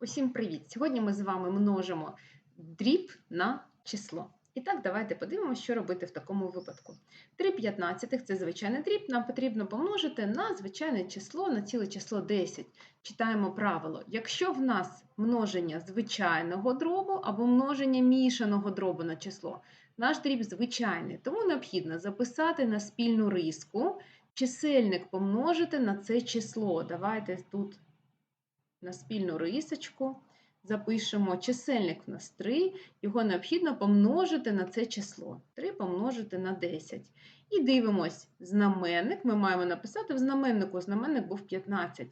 Усім привіт! Сьогодні ми з вами множимо дріб на число. І так, давайте подивимося, що робити в такому випадку. 3 п'ятнадцятих – це звичайний дріб, нам потрібно помножити на звичайне число, на ціле число 10. Читаємо правило. Якщо в нас множення звичайного дробу або множення мішаного дробу на число, наш дріб звичайний, тому необхідно записати на спільну риску, чисельник помножити на це число. Давайте тут на спільну рисочку. Запишемо чисельник в нас 3, його необхідно помножити на це число. 3 помножити на 10. І дивимось, знаменник ми маємо написати в знаменнику. Знаменник був 15.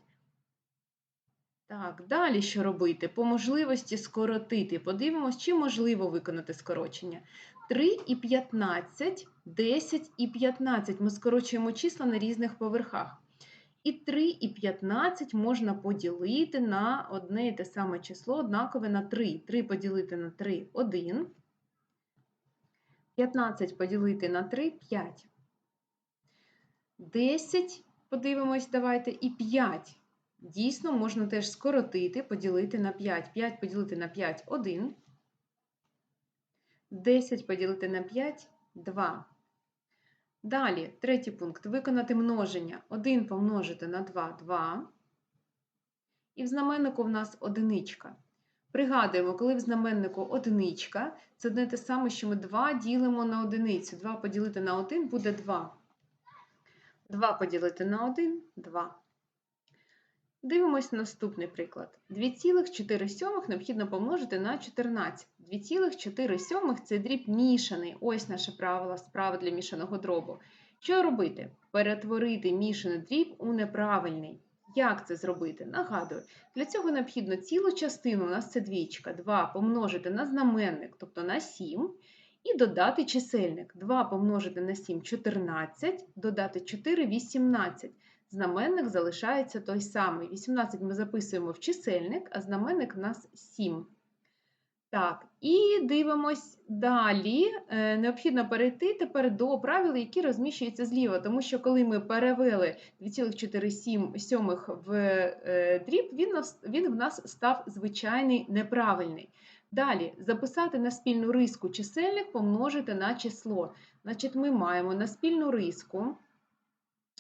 Так, далі що робити? По можливості скоротити. Подивимось, чи можливо виконати скорочення. 3 і 15, 10 і 15. Ми скорочуємо числа на різних поверхах. І 3 і 15 можна поділити на одне і те саме число, однакове на 3. 3 поділити на 3 – 1. 15 поділити на 3 – 5. 10, подивимось, давайте, і 5. Дійсно, можна теж скоротити, поділити на 5. 5 поділити на 5 – 1. 10 поділити на 5 – 2. Далі, третій пункт. Виконати множення. 1 помножити на 2 – 2. І в знаменнику в нас одиничка. Пригадуємо, коли в знаменнику одиничка, це одне те саме, що ми 2 ділимо на одиницю. 2 поділити на 1 буде 2. 2 поділити на 1 – 2. Дивимось наступний приклад. 2,4 необхідно помножити на 14. 2,4 це дріб мішаний. Ось наше правило справи для мішаного дробу. Що робити? Перетворити мішаний дріб у неправильний. Як це зробити? Нагадую, для цього необхідно цілу частину, у нас це двічка, 2 помножити на знаменник, тобто на 7, і додати чисельник. 2 помножити на 7 – 14, додати 4 – 18 знаменник залишається той самий. 18 ми записуємо в чисельник, а знаменник у нас 7. Так, і дивимось далі. Е, необхідно перейти тепер до правил, які розміщуються зліва, тому що коли ми перевели 2,47 в е, дріб, він, він в нас став звичайний неправильний. Далі записати на спільну риску чисельник помножити на число. Значить, ми маємо на спільну риску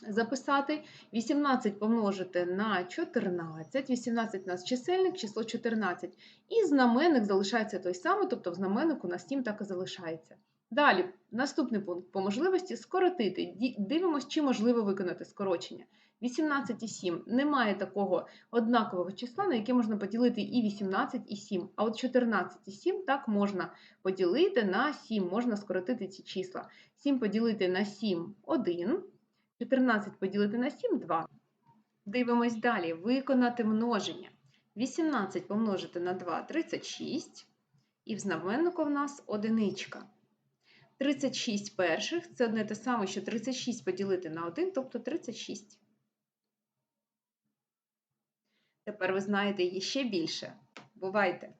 записати 18 помножити на 14, 18 у нас чисельник, число 14. І знаменник залишається той самий, тобто в знаменнику на 7 так і залишається. Далі, наступний пункт по можливості скоротити. Дивимося, чи можливо виконати скорочення. 18 і 7. Немає такого однакового числа, на яке можна поділити і 18, і 7. А от 14 і 7 так можна поділити на 7, можна скоротити ці числа. 7 поділити на 7 – 1. 14 поділити на 7 2. Дивимось далі. Виконати множення. 18 помножити на 2 36. І в знаменнику в нас одиничка. 36 перших це одне те саме, що 36 поділити на 1, тобто 36. Тепер ви знаєте її ще більше. Бувайте!